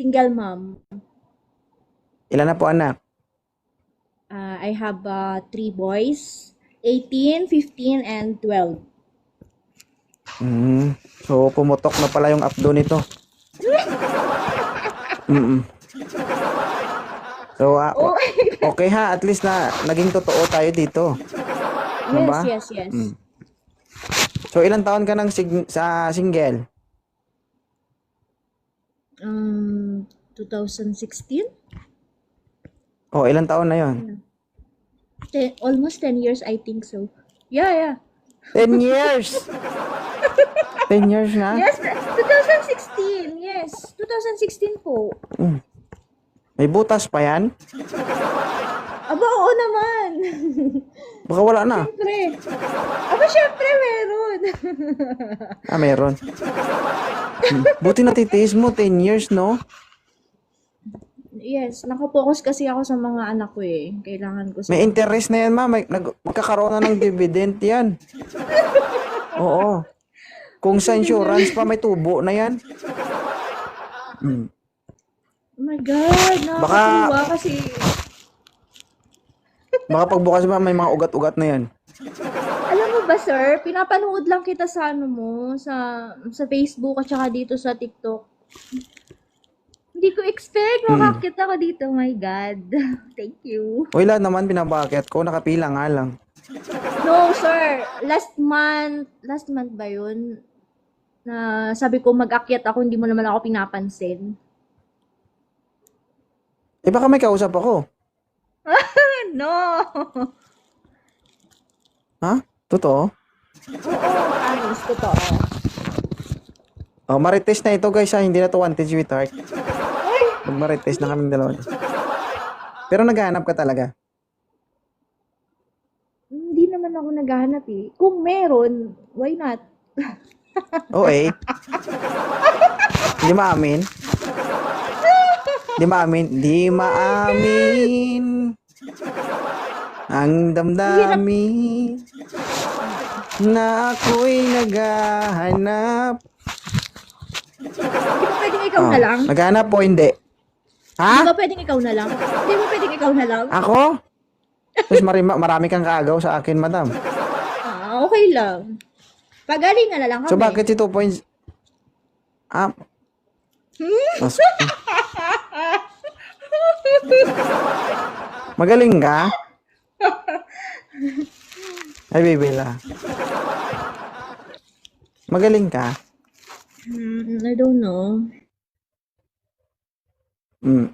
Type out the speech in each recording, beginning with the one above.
Single mom. Ilan na po anak? Uh, I have uh, three boys, 18, 15, and 12. Mm. So, pumutok na pala yung updo nito. Mm. So, ah, Oh, okay ha, at least na naging totoo tayo dito. Ano yes, ba? yes, yes. Mm. So, ilang taon ka nang sig- sa single? Um, 2016? Oh, ilang taon na yon? Ten, almost 10 years, I think so. Yeah, yeah. 10 years! 10 years na? Yes, 2016. Yes, 2016 po. Mm. May butas pa yan? Aba, oo naman. Baka wala na. Siyempre. Aba, syempre meron. Ah, meron. Buti natitiis mo, 10 years, no? yes, nakapokus kasi ako sa mga anak ko eh. Kailangan ko sa... May interest na yan, ma. May, nag, magkakaroon na ng dividend yan. Oo. Kung sa insurance pa, may tubo na yan. Hmm. Oh my God, nakakatuwa kasi... Baka pagbukas ba, may mga ugat-ugat na yan. Ba, sir, pinapanood lang kita sa ano mo, sa, sa Facebook at saka dito sa TikTok. Hindi ko expect makakita ko dito. Oh my God. Thank you. Ilan naman pinabakit ko, nakapila nga lang. No, sir. Last month, last month ba yun? Na sabi ko mag-akyat ako, hindi mo naman ako pinapansin. Eh baka may kausap ako. no! Ha? Totoo? Oo, promise. Totoo. Oh, marites na ito guys ha, hindi na to wanted sweetheart. Mag-marites na kaming dalawa. Pero naghahanap ka talaga. Hindi naman ako naghahanap eh. Kung meron, why not? Oo eh. Di maamin. Di maamin. Di maamin. Ang damdamin na ako'y naghahanap. Hindi ba pwedeng ikaw Oh, na lang? Naghahanap po hindi. Hindi Ha? ba pwedeng ikaw na lang? Hindi ba pwedeng ikaw na lang? Ako? Tapos marami, marami kang kaagaw sa akin, madam. Ah, okay lang. Pagalingan na lang kami. So bakit si 2 points? Ah. Mas... Magaling ka? Ay, baby la. Magaling ka? Hmm, I don't know. Mm.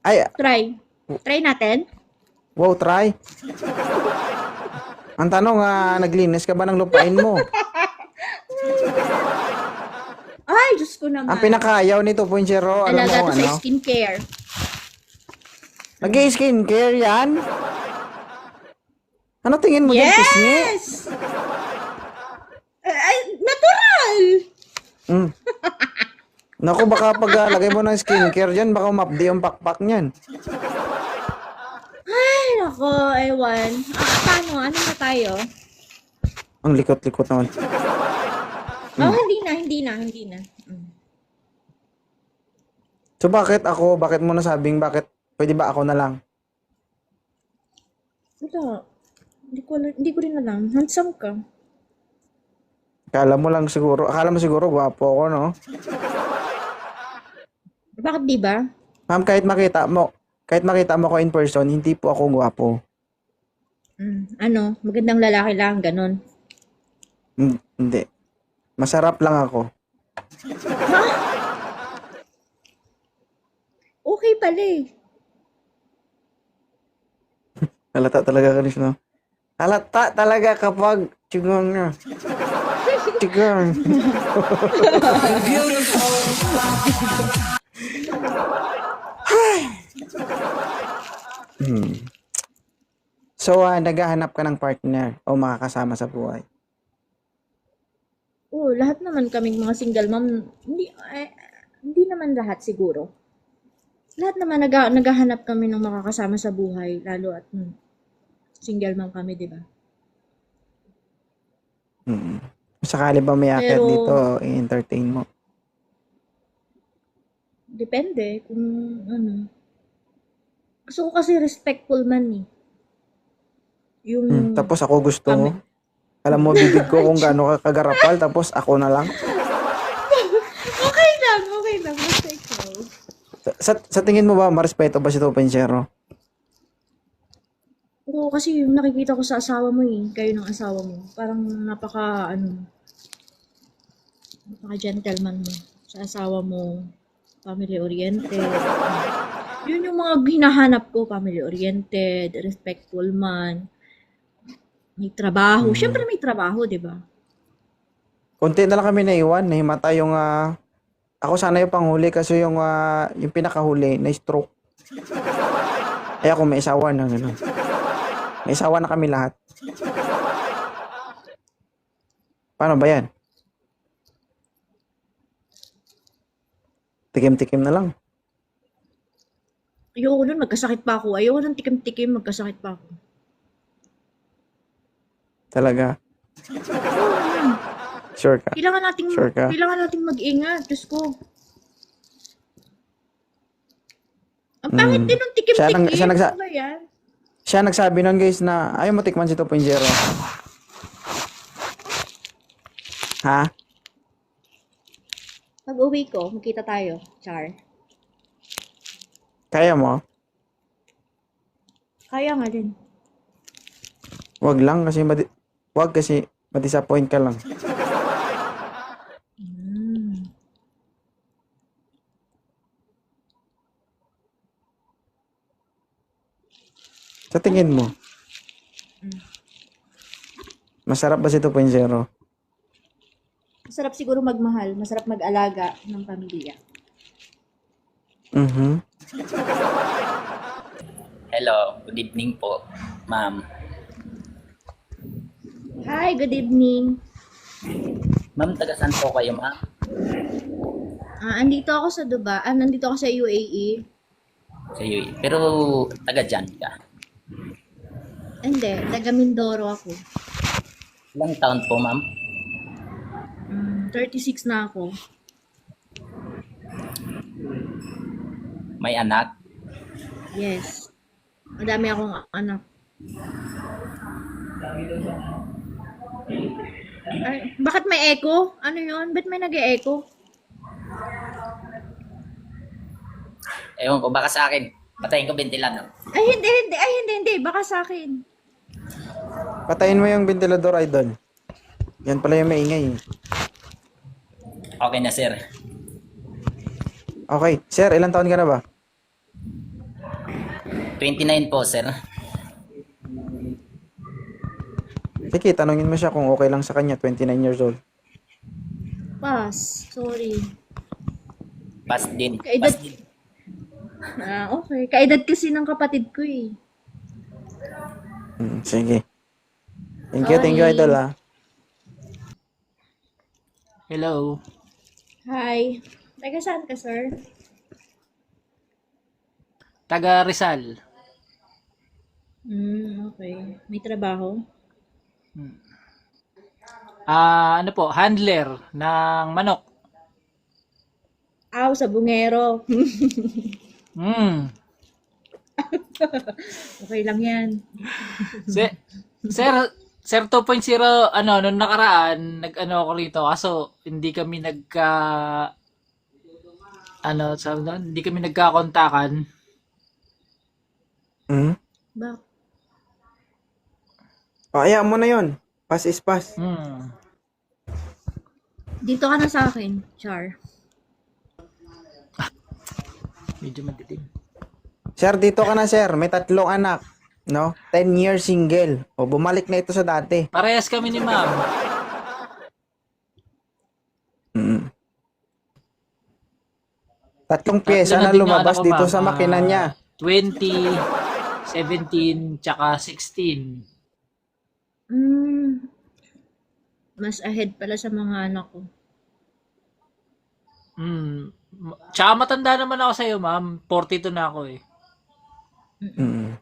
Ay, Try. Try natin. wow, try. Ang tanong, ah, naglinis ka ba ng lupain mo? Ay, Diyos ko naman. Ang pinakaayaw ni 2.0, alam Talaga mo to sa ano? skincare. Nag-skincare yan? Ano tingin mo dyan, pisngi? Yes! Ay, natural! Mm. Naku, baka pag lagay mo ng skincare dyan, baka mapdi yung pakpak niyan. Ay, nako, ewan. Ah, paano? Ano na tayo? Ang likot-likot naman. Oh, hindi na, hindi na, hindi na. Mm. So bakit ako, bakit mo nasabing, bakit pwede ba ako na lang? Ito, hindi ko, hindi ko rin alam. Handsome ka. Akala mo lang siguro, akala mo siguro gwapo ako, no? Bakit di ba? Ma'am, kahit makita mo, kahit makita mo ko in person, hindi po ako gwapo. Mm, ano, magandang lalaki lang, ganun. Hmm, Hindi. Masarap lang ako. Okay pala eh. Halata talaga kanis, no? Halata talaga kapag tigong na. Tigong. hmm. So, ah, naghahanap ka ng partner o makakasama sa buhay. Oo, lahat naman kaming mga single mom, hindi, eh, hindi naman lahat siguro. Lahat naman nag naghahanap kami ng makakasama sa buhay, lalo at hmm, single mom kami, di ba? Hmm. Kung sakali ba may akit Pero- dito, i-entertain mo. Depende kung ano. Gusto ko kasi respectful man eh. Yung, Hmm, tapos ako gusto mo. Kami- Alam mo, bibig ko kung gaano ka kagarapal, tapos ako na lang. okay lang, okay lang. Basta ikaw. Sa, sa, sa tingin mo ba, marespeto ba si Topensero? Oo, kasi yung nakikita ko sa asawa mo eh, kayo ng asawa mo, parang napaka, ano, napaka gentleman mo. Sa asawa mo, family-oriented. Yun yung mga hinahanap ko, family-oriented, respectful man, may trabaho. Siyempre may trabaho, di ba? Kunti na lang kami naiwan, nahimata yung, ah, ako sana yung panghuli kasi yung, ah, yung pinakahuli, na stroke. Ay ako may isawa na, gano'n. May isawa na kami lahat. Paano ba yan? Tikim-tikim na lang. Ayoko nun, magkasakit pa ako. Ayoko nun tikim-tikim, magkasakit pa ako. Talaga. Sure ka. Kailangan nating, Sure ka? kailangan nating mag-ingat. Diyos ko. Ang Mm. pangit din ng Siya tikim-tikim. nang- siya nagsa- Ano ba yan? Siya nagsabi nun guys na ayaw mo tikman si Topengero. Ha? Pag uwi ko, magkita tayo, Char. Kaya mo? Kaya nga din. Wag lang kasi madi- wag kasi ma-disappoint ka lang. Sa tingin mo? Masarap ba si 2.0? Masarap siguro magmahal. Masarap mag-alaga ng pamilya. Mhm. Hello, good evening po, ma'am. Hi, good evening. Ma'am, taga saan po kayo, ma'am? Ah, andito ako sa Dubai. Ah, nandito ako sa UAE. Sa UAE. Pero taga dyan ka. Hindi, taga Mindoro ako. Ilang taon po, ma'am? Mm, 36 na ako. May anak? Yes. Madami akong anak. Ay, bakit may echo? Ano yun? Ba't may nag-e-echo? Ewan ko, baka sa akin. Patayin ko ventilador. Ay, hindi, hindi. Ay, hindi, hindi. Baka sa akin. Patayin mo yung ventilador, idol. Yan pala yung maingay. Okay na, sir. Okay. Sir, ilang taon ka na ba? 29 po, sir. Sige, tanungin mo siya kung okay lang sa kanya, 29 years old. Pass. Sorry. Pass din. Kaedad- Pass din. Ah, okay. Kaedad kasi ng kapatid ko eh. Hmm, sige. Thank you, thank you, idol ah. Hello. Hi. Taga saan ka, sir? Taga Rizal. Hmm, okay. May trabaho? Ah, ano po, handler ng manok. Aw, sa bungero. Hmm. okay lang yan. Si- Sir, Sir 2.0, ano, nung nakaraan, nag-ano ako rito, kaso hindi kami nagka, ano, sabi doon, hindi kami nagkakontakan. Hmm? Bak O, ayaw mo na yun. Pass is pass. Hmm. Dito ka na sa akin, Char. Medyo madilim. Sir, dito ka na, sir. May tatlong anak. No? 10 years single. O, bumalik na ito sa dati. Parehas kami ni ma'am. Mm. Tatlong pyesa Tatlo na yung lumabas anak ko, dito ma'am. sa makina Ah, niya. 20, 17, tsaka 16. Hmm. Mas ahead pala sa mga anak ko. Hmm. Tsaka matanda naman ako sa'yo, ma'am. 42 na ako eh. Mm.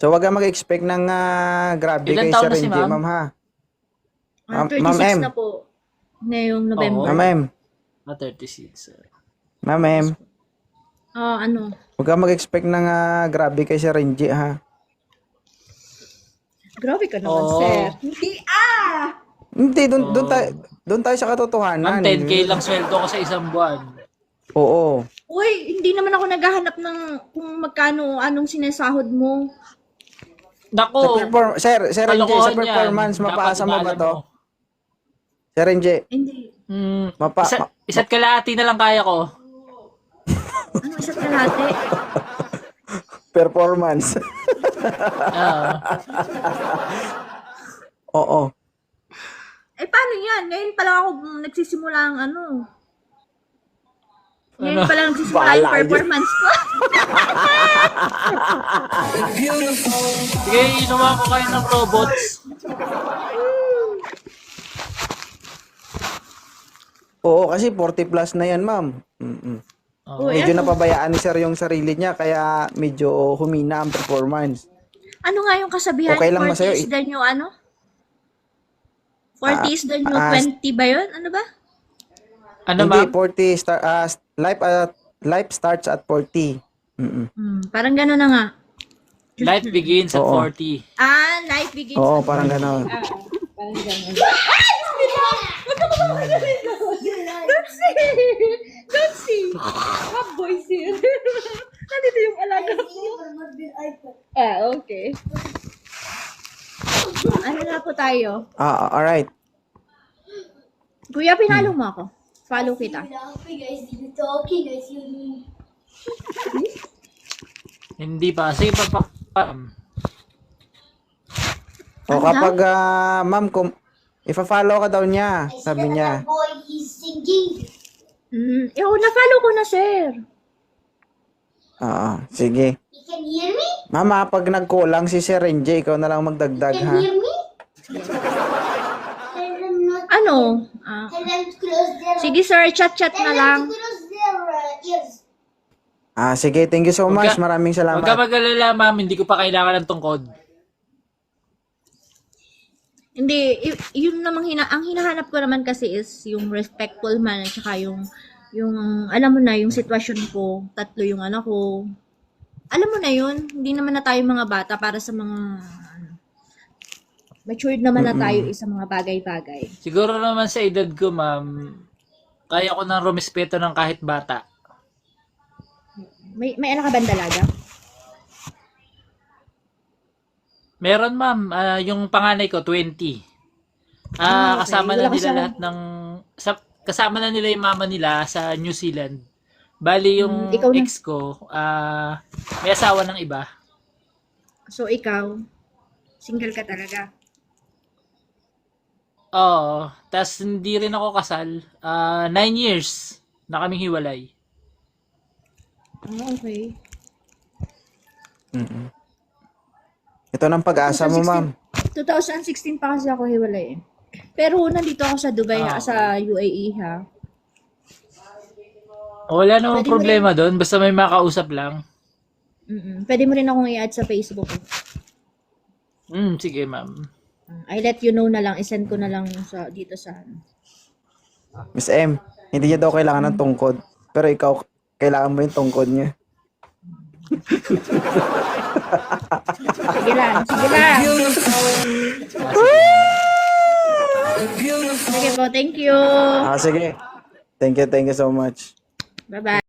So, wag kang mag-expect ng ah, grabe Ilan kay taon Sir na si Renji, ma'am? ma'am ha. Ah, Ma'am- Ma'am 36 M. na po. Ngayong November. Ma'am M, Ah, 36. sir. Ma'am, em, Oh, ano? huwag ka mag-expect ng ah, grabe kay Sir Renji, ha? Grabe ka naman, Oo. sir. Hindi, ah! Hindi, doon doon tayo, doon tayo sa katotohanan. Ma'am, 10k lang sweldo ko sa isang buwan. Oo. Uy, hindi naman ako naghahanap ng kung magkano, anong sinasahod mo. Sa Nako, perform- sir, Sir Renji, sa kalokohan yan. performance, Dapat mapaasa mo ba to? mo. Sir Renji, Hindi. Hmm, Mapa- isa, ma- isa't kalahati na lang kaya ko. Ano isa't kalahati? performance. Ah, Oo. Eh, paano yan? Ngayon pa lang ako mm, nagsisimula ang ano. Ngayon Ano? pa lang nagsisimula yung performance ko. sige, inuwa ko kayo ng robots. Oo, kasi 40 plus na yan, ma'am. Mm-mm. Oh. Medyo ano? napabayaan ni Sir yung sarili niya, kaya medyo humina ang performance. Ano nga yung kasabihan? Okay lang ba 40 sa'yo? is the new ano? 40 is the new ah, 20 ba yun? Ano ba? Ano Hindi, ma'am? 40, star, ah, life, at life starts at 40. Mm-mm. Hmm, parang gano'n na nga. Life begins at Oo. 40. Ah, life begins. Oo, parang gano'n. Ah, parang gano'n. Don't see! Don't see! Ah, boy, sir. Nandito yung alaga ko. Ah, okay. Ano na po tayo? Ah, alright. Kuya, pinalo mo ako. Follow kita. Hindi pa. Sige, pa, pa, um, O Ano kapag, ah, ma'am, kung ifa-follow ka daw niya, sabi niya. Boy, he's singing. Mm, eh, oh, na-follow ko na, sir. Oo, sige. You can hear me? Mama, pag nagkulang si Sir Renji, ikaw na lang magdagdag, Can ha? hear me? Not. Ano? Sige, sir. Chat-chat na lang. their uh. Ah, sige, thank you so Huwag much. ka- Maraming Huwag ka salamat. mag-alala, ma'am. Hindi ko pa kailangan ng tungkod. Hindi, y- yun namang hina ang hinahanap ko naman kasi is yung respectful man at saka yung yung alam mo na yung sitwasyon ko, tatlo yung anak ko. Alam mo na yun, hindi naman na tayo mga bata para sa mga matured naman na tayo eh, sa mga bagay-bagay. Siguro naman sa edad ko, ma'am, kaya ko nang rumispeto ng kahit bata. May may anak ka ba dalaga? Meron, ma'am. Ah, yung panganay ko, 20. Ah, Ah, okay. kasama Wala na nila sa- lahat ng... Sa, kasama na nila yung mama nila sa New Zealand. Bali, yung Hmm, ex ko, ah, may asawa ng iba. So ikaw, single ka talaga. Oo. tas hindi rin ako kasal. Ah, nine years na kaming hiwalay. Ah, okay. Mm-mm. Ito ng pag-asa mo, 2016. ma'am. 2016 pa kasi ako hiwalay. eh. Pero nandito ako sa Dubai, Ah, ha, sa UAE ha. Wala namang Pwede mo problema doon. Basta may makausap lang. Mm-mm. Pwede mo rin akong i-add sa Facebook. eh. Hmm, sige, ma'am. I let you know na lang, isend ko na lang sa dito sa ano. Miss M, hindi niya daw kailangan ng tungkod. Pero ikaw, kailangan mo yung tungkod niya. Sige lang, sige lang. Sige po, thank you. Ah, sige. Thank you, thank you so much. Bye-bye.